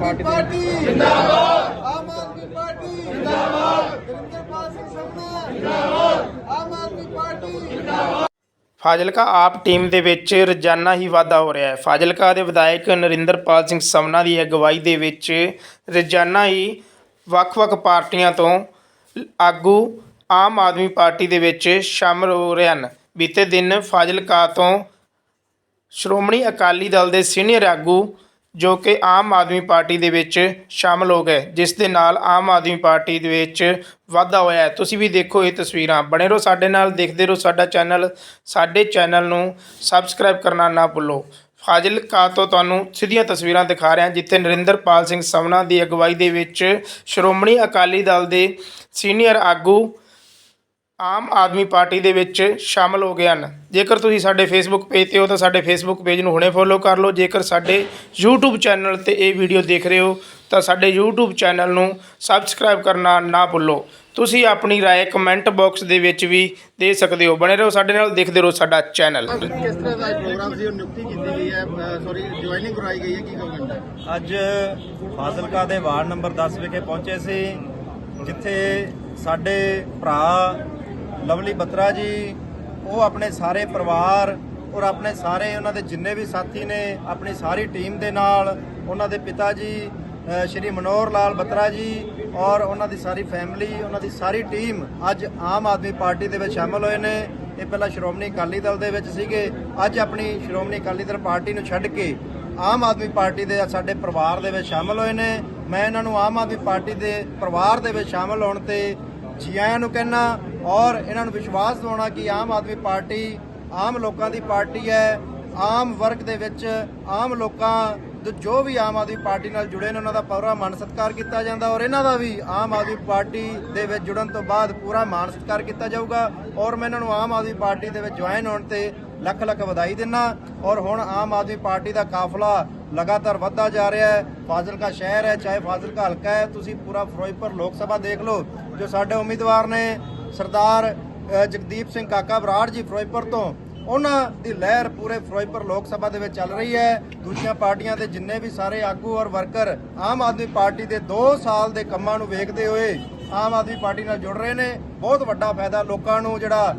Party ਜਿੰਦਾਬਾਦ। Aam Aadmi Party. ਜਿੰਦਾਬਾਦ। ਗੁਰਿੰਦਰਪਾਲ ਸਿੰਘ ਸੰਧਵਾ ਜਿੰਦਾਬਾਦ। ਆਮ ਆਦਮੀ ਪਾਰਟੀ। ਫਾਜ਼ਿਲਕਾ ਆਪ ਟੀਮ ਦੇ ਵਿੱਚ ਰੋਜ਼ਾਨਾ ਹੀ ਵਾਧਾ ਹੋ ਰਿਹਾ ਹੈ। ਫਾਜ਼ਿਲਕਾ ਦੇ ਵਿਧਾਇਕ ਨਰਿੰਦਰਪਾਲ ਸਿੰਘ ਸਮਨਾ ਦੀ ਅਗਵਾਈ ਦੇ ਵਿੱਚ ਰੋਜ਼ਾਨਾ ਹੀ ਵੱਖ-ਵੱਖ ਪਾਰਟੀਆਂ ਤੋਂ ਆਗੂ ਆਮ ਆਦਮੀ ਪਾਰਟੀ ਦੇ ਵਿੱਚ ਸ਼ਾਮਲ ਹੋ ਰਹੇ ਹਨ। ਬੀਤੇ ਦਿਨ ਫਾਜ਼ਿਲਕਾ ਤੋਂ ਸ਼੍ਰੋਮਣੀ ਅਕਾਲੀ ਦਲ ਦੇ ਸੀਨੀਅਰ ਆਗੂ ਜੋ ਕਿ ਆਮ ਆਦਮੀ ਪਾਰਟੀ ਦੇ ਵਿੱਚ ਸ਼ਾਮਲ ਹੋ ਗਏ, ਜਿਸ ਦੇ ਨਾਲ ਆਮ ਆਦਮੀ ਪਾਰਟੀ ਦੇ ਵਿੱਚ ਵਾਧਾ ਹੋਇਆ ਹੈ। ਤੁਸੀਂ ਵੀ ਦੇਖੋ ਇਹ ਤਸਵੀਰਾਂ। ਬਣੇ ਰਹੋ ਸਾਡੇ ਨਾਲ, ਦੇਖਦੇ ਰਹੋ ਸਾਡਾ ਚੈਨਲ। ਸਾਡੇ ਚੈਨਲ ਨੂੰ ਸਬਸਕ੍ਰਾਈਬ ਕਰਨਾ ਨਾ ਭੁੱਲੋ। ਫਾਜ਼ਿਲਕਾ ਤੋਂ ਤੁਹਾਨੂੰ ਸਿੱਧੀਆਂ ਤਸਵੀਰਾਂ ਦਿਖਾ ਰਿਹਾ ਜਿੱਥੇ ਨਰਿੰਦਰਪਾਲ ਸਿੰਘ ਸਮਨਾ ਦੀ ਅਗਵਾਈ ਦੇ ਵਿੱਚ ਸ਼੍ਰੋਮਣੀ ਅਕਾਲੀ ਦਲ ਦੇ ਸੀਨੀਅਰ ਆਗੂ ਆਮ ਆਦਮੀ ਪਾਰਟੀ ਦੇ ਵਿੱਚ ਸ਼ਾਮਲ ਹੋ ਗਏ ਹਨ ਜੇਕਰ ਤੁਸੀਂ ਸਾਡੇ ਫੇਸਬੁੱਕ ਪੇਜ ਤੇ ਹੋ ਤਾਂ ਸਾਡੇ ਫੇਸਬੁੱਕ ਪੇਜ ਨੂੰ ਹੁਣੇ ਫੋਲੋ ਕਰ ਲਓ ਜੇਕਰ ਸਾਡੇ YouTube ਚੈਨਲ ਤੇ ਇਹ ਵੀਡੀਓ ਦੇਖ ਰਹੇ ਹੋ ਤਾਂ ਸਾਡੇ YouTube ਚੈਨਲ ਨੂੰ ਸਬਸਕ੍ਰਾਈਬ ਕਰਨਾ ਨਾ ਭੁੱਲੋ ਤੁਸੀਂ ਆਪਣੀ رائے ਕਮੈਂਟ ਬਾਕਸ ਦੇ ਵਿੱਚ ਵੀ ਦੇ ਸਕਦੇ ਹੋ ਬਣੇ ਰਹੋ ਸਾਡੇ ਨਾਲ ਦੇਖਦੇ ਰਹੋ ਸਾਡਾ ਚੈਨਲ ਕਿਸ ਤਰ੍ਹਾਂ ਦਾ ਪ੍ਰੋਗਰਾਮ ਸੀ ਉਹ ਨਿਯੁਕਤੀ ਕੀਤੀ ਗਈ ਹੈ ਸੌਰੀ ਜੁਆਇਨਿੰਗ ਕਰਾਈ ਗਈ ਹੈ ਕੀ ਗਵਰਨਮੈਂਟ ਹੈ ਅੱਜ ਫਾਜ਼ਿਲਕਾ ਦੇ ਵਾਰਡ ਨੰਬਰ 10 ਵਿਖੇ ਪਹੁੰਚੇ ਸੀ ਜਿੱਥੇ ਸਾਡੇ ਭਰਾ ਲਵਲੀ ਬੱਤਰਾ ਜੀ, ਉਹ ਆਪਣੇ ਸਾਰੇ ਪਰਿਵਾਰ ਔਰ ਆਪਣੇ ਸਾਰੇ ਉਹਨਾਂ ਦੇ ਜਿੰਨੇ ਵੀ ਸਾਥੀ ਨੇ, ਆਪਣੀ ਸਾਰੀ ਟੀਮ ਦੇ ਨਾਲ, ਉਹਨਾਂ ਦੇ ਪਿਤਾ ਜੀ ਸ਼੍ਰੀ ਮਨੋਹਰ ਲਾਲ ਬੱਤਰਾ ਜੀ ਔਰ ਉਹਨਾਂ ਦੀ ਸਾਰੀ ਫੈਮਿਲੀ ਉਹਨਾਂ ਦੀ ਸਾਰੀ ਟੀਮ ਅੱਜ ਆਮ ਆਦਮੀ ਪਾਰਟੀ ਦੇ ਵਿੱਚ ਸ਼ਾਮਲ ਹੋਏ ਨੇ। ਇਹ ਪਹਿਲਾਂ ਸ਼੍ਰੋਮਣੀ ਅਕਾਲੀ ਦਲ ਦੇ ਵਿੱਚ ਸੀਗੇ, ਅੱਜ ਆਪਣੀ ਸ਼੍ਰੋਮਣੀ ਅਕਾਲੀ ਦਲ ਪਾਰਟੀ ਨੂੰ ਛੱਡ ਕੇ ਆਮ ਆਦਮੀ ਪਾਰਟੀ ਦੇ ਸਾਡੇ ਪਰਿਵਾਰ ਦੇ ਵਿੱਚ ਸ਼ਾਮਲ ਹੋਏ ਨੇ। ਮੈਂ ਇਹਨਾਂ ਨੂੰ ਆਮ ਆਦਮੀ ਪਾਰਟੀ ਦੇ ਪਰਿਵਾਰ ਦੇ ਵਿੱਚ ਸ਼ਾਮਲ ਹੋਣ ਤੇ ਜੀ ਆਇਆਂ ਨੂੰ ਕਹਿਣਾ ਔਰ ਇਹਨਾਂ ਨੂੰ ਵਿਸ਼ਵਾਸ ਦਿਵਾਉਣਾ ਕਿ ਆਮ ਆਦਮੀ ਪਾਰਟੀ ਆਮ ਲੋਕਾਂ ਦੀ ਪਾਰਟੀ ਹੈ, ਆਮ ਵਰਗ ਦੇ ਵਿੱਚ ਆਮ ਲੋਕਾਂ ਦੇ ਜੋ ਵੀ ਆਮ ਆਦਮੀ ਪਾਰਟੀ ਨਾਲ ਜੁੜੇ ਨੇ, ਉਹਨਾਂ ਦਾ ਪੂਰਾ ਮਾਨ ਸਤਿਕਾਰ ਕੀਤਾ ਜਾਂਦਾ ਔਰ ਇਹਨਾਂ ਦਾ ਵੀ ਆਮ ਆਦਮੀ ਪਾਰਟੀ ਦੇ ਵਿੱਚ ਜੁੜਨ ਤੋਂ ਬਾਅਦ ਪੂਰਾ ਮਾਨ ਸਤਿਕਾਰ ਕੀਤਾ ਜਾਊਗਾ। ਔਰ ਮੈਂ ਇਹਨਾਂ ਨੂੰ ਆਮ ਆਦਮੀ ਪਾਰਟੀ ਦੇ ਵਿੱਚ ਜੁਆਇਨ ਹੋਣ ਤੇ ਲੱਖ ਲੱਖ ਵਧਾਈ ਦਿੰਨਾ। ਔਰ ਹੁਣ ਆਮ ਆਦਮੀ ਪਾਰਟੀ ਦਾ ਕਾਫਲਾ ਲਗਾਤਾਰ ਵੱਧਦਾ ਜਾ ਰਿਹਾ ਹੈ। ਫਾਜ਼ਿਲਕਾ ਸ਼ਹਿਰ ਹੈ, ਚਾਹੇ ਫਾਜ਼ਿਲਕਾ ਹਲਕਾ ਹੈ, ਤੁਸੀਂ ਪੂਰਾ ਫਿਰੋਜ਼ਪੁਰ ਲੋਕ ਸਭਾ ਦੇਖ ਲਓ, ਜੋ ਸਾਡੇ ਉਮੀਦਵਾਰ ਨੇ ਸਰਦਾਰ ਜਗਦੀਪ ਸਿੰਘ ਕਾਕਾ ਬਰਾੜ ਜੀ ਫਿਰੋਜ਼ਪੁਰ ਤੋਂ। ਉਹਨਾਂ ਦੀ ਲਹਿਰ ਪੂਰੇ ਫਿਰੋਜ਼ਪੁਰ ਲੋਕ ਸਭਾ ਦੇ ਵਿੱਚ ਚੱਲ ਰਹੀ ਹੈ। ਦੂਜੀਆਂ ਪਾਰਟੀਆਂ ਦੇ ਜਿੰਨੇ ਵੀ ਸਾਰੇ ਆਗੂ ਔਰ ਵਰਕਰ ਆਮ ਆਦਮੀ ਪਾਰਟੀ ਦੇ 2 ਸਾਲ ਦੇ ਕੰਮਾਂ ਨੂੰ ਵੇਖਦੇ ਹੋਏ ਆਮ ਆਦਮੀ ਪਾਰਟੀ ਨਾਲ ਜੁੜ ਰਹੇ ਨੇ। ਬਹੁਤ ਵੱਡਾ ਫਾਇਦਾ ਲੋਕਾਂ ਨੂੰ ਜਿਹੜਾ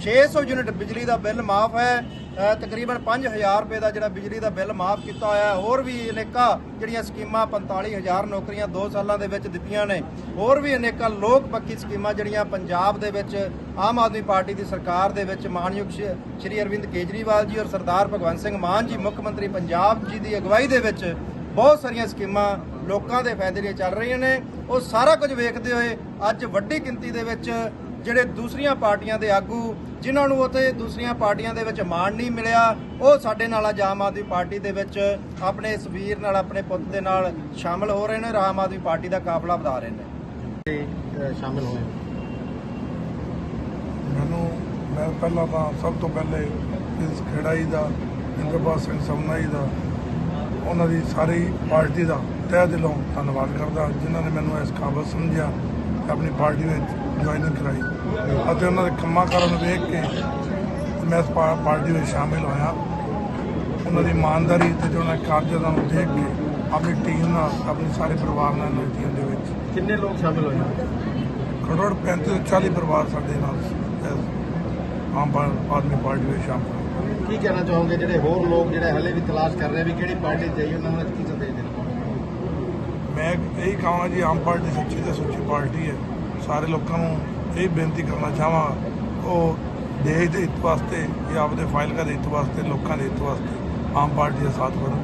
600 ਯੂਨਿਟ ਬਿਜਲੀ ਦਾ ਬਿੱਲ ਮਾਫ ਹੈ। ਤਕਰੀਬਨ 5000 ਰੁਪਏ ਦਾ ਜਿਹੜਾ ਬਿਜਲੀ ਦਾ ਬਿੱਲ ਮਾਫ ਕੀਤਾ ਹੋਇਆ ਹੈ। ਹੋਰ ਵੀ ਅਨੇਕਾਂ ਜਿਹੜੀਆਂ ਸਕੀਮਾਂ 45000 ਨੌਕਰੀਆਂ 2 ਸਾਲਾਂ ਦੇ ਵਿੱਚ ਦਿੱਤੀਆਂ ਨੇ। ਹੋਰ ਵੀ ਅਨੇਕਾਂ ਲੋਕ ਪੱਖੀ ਸਕੀਮਾਂ ਜਿਹੜੀਆਂ ਪੰਜਾਬ ਦੇ ਵਿੱਚ ਆਮ ਆਦਮੀ ਪਾਰਟੀ ਦੀ ਸਰਕਾਰ ਦੇ ਵਿੱਚ ਮਾਨਯੋਗ ਸ਼੍ਰੀ ਅਰਵਿੰਦ ਕੇਜਰੀਵਾਲ ਜੀ ਔਰ ਸਰਦਾਰ ਭਗਵੰਤ ਸਿੰਘ ਮਾਨ ਜੀ, ਮੁੱਖ ਮੰਤਰੀ ਪੰਜਾਬ ਜੀ ਦੀ ਅਗਵਾਈ ਦੇ ਵਿੱਚ ਬਹੁਤ ਸਾਰੀਆਂ ਸਕੀਮਾਂ ਲੋਕਾਂ ਦੇ ਫਾਇਦੇ ਲਈ ਚੱਲ ਰਹੀਆਂ ਨੇ। ਉਹ ਸਾਰਾ ਕੁਝ ਵੇਖਦੇ ਹੋਏ ਅੱਜ ਵੱਡੀ ਗਿਣਤੀ ਦੇ ਵਿੱਚ ਜਿਹੜੇ ਦੂਸਰੀਆਂ ਪਾਰਟੀਆਂ ਦੇ ਆਗੂ ਜਿਨ੍ਹਾਂ ਨੂੰ ਉਤੇ ਦੂਸਰੀਆਂ ਪਾਰਟੀਆਂ ਦੇ ਵਿੱਚ ਮਾਣ ਨਹੀਂ ਮਿਲਿਆ ਉਹ ਸਾਡੇ ਨਾਲ ਅੱਜ ਆਮ ਆਦਮੀ ਪਾਰਟੀ ਦੇ ਵਿੱਚ ਆਪਣੇ ਇਸ ਵੀਰ ਨਾਲ ਆਪਣੇ ਪੁੱਤ ਦੇ ਨਾਲ ਸ਼ਾਮਲ ਹੋ ਰਹੇ ਨੇ ਔਰ ਆਮ ਆਦਮੀ ਪਾਰਟੀ ਦਾ ਕਾਫਲਾ ਵਧਾ ਰਹੇ ਨੇ। ਸ਼ਾਮਿਲ ਹੋਏ। ਮੈਨੂੰ ਮੈਂ ਪਹਿਲਾਂ ਤਾਂ ਸਭ ਤੋਂ ਪਹਿਲੇ ਇਸ ਖੇੜਾਈ ਦਾ ਇੰਦਰਪਾਲ ਸਿੰਘ ਸਮਨਾ ਜੀ ਦਾ ਉਹਨਾਂ ਦੀ ਸਾਰੀ ਪਾਰਟੀ ਦਾ ਤਹਿ ਦਿਲੋਂ ਧੰਨਵਾਦ ਕਰਦਾ ਜਿਨ੍ਹਾਂ ਨੇ ਮੈਨੂੰ ਇਸ ਕਾਬਲ ਸਮਝਿਆ। ਆਪਣੀ ਪਾਰਟੀ ਵਿੱਚ ਜੁਆਇਨਿੰਗ ਕਰਾਈ। ਅਤੇ ਉਹਨਾਂ ਦੇ ਕੰਮਾਂ ਕਾਰਾਂ ਨੂੰ ਵੇਖ ਕੇ ਮੈਂ ਇਸ ਪਾਰਟੀ ਵਿੱਚ ਸ਼ਾਮਿਲ ਹੋਇਆ। ਉਹਨਾਂ ਦੀ ਇਮਾਨਦਾਰੀ ਤੇ ਉਹਨਾਂ ਕਾਰਜਾਂ ਨੂੰ ਦੇਖ ਕੇ ਆਪਣੀ ਟੀਮ ਨਾਲ ਆਪਣੇ ਸਾਰੇ ਪਰਿਵਾਰ ਨਾਲ ਟੀਮ ਦੇ ਵਿੱਚ। ਕਿੰਨੇ ਲੋਕ ਸ਼ਾਮਿਲ ਹੋਏ? ਘੱਟੋ ਘੱਟ 35 ਤੋਂ 40 ਪਰਿਵਾਰ ਸਾਡੇ ਨਾਲ ਆਮ ਆਦਮੀ ਪਾਰਟੀ ਵਿੱਚ ਸ਼ਾਮਲ। ਕੀ ਕਹਿਣਾ ਚਾਹੋਗੇ ਜਿਹੜੇ ਹੋਰ ਲੋਕ ਜਿਹੜੇ ਹਲੇ ਵੀ ਤਲਾਸ਼ ਕਰ ਰਹੇ ਵੀ ਕਿਹੜੀ ਪਾਰਟੀ ਚਾਹੀਏ ਉਹਨਾਂ ਨੂੰ ਕੀ ਮੈਂ ਇਹੀ ਕਹਾਂਗਾ ਜੀ, ਆਮ ਪਾਰਟੀ ਸੱਚੀ ਤੇ ਸੁੱਚੀ ਪਾਰਟੀ ਹੈ। ਸਾਰੇ ਲੋਕਾਂ ਨੂੰ ਇਹ ਬੇਨਤੀ ਕਰਨਾ ਚਾਹਾਂਗਾ, ਉਹ ਦੇਸ਼ ਦੇ ਹਿੱਤ ਵਾਸਤੇ ਜਾਂ ਆਪਦੇ ਫਾਈਲ ਦੇ ਹਿੱਤ ਵਾਸਤੇ, ਲੋਕਾਂ ਦੇ ਹਿੱਤ ਵਾਸਤੇ ਆਮ ਪਾਰਟੀ ਦਾ ਸਾਥ ਕਰਨ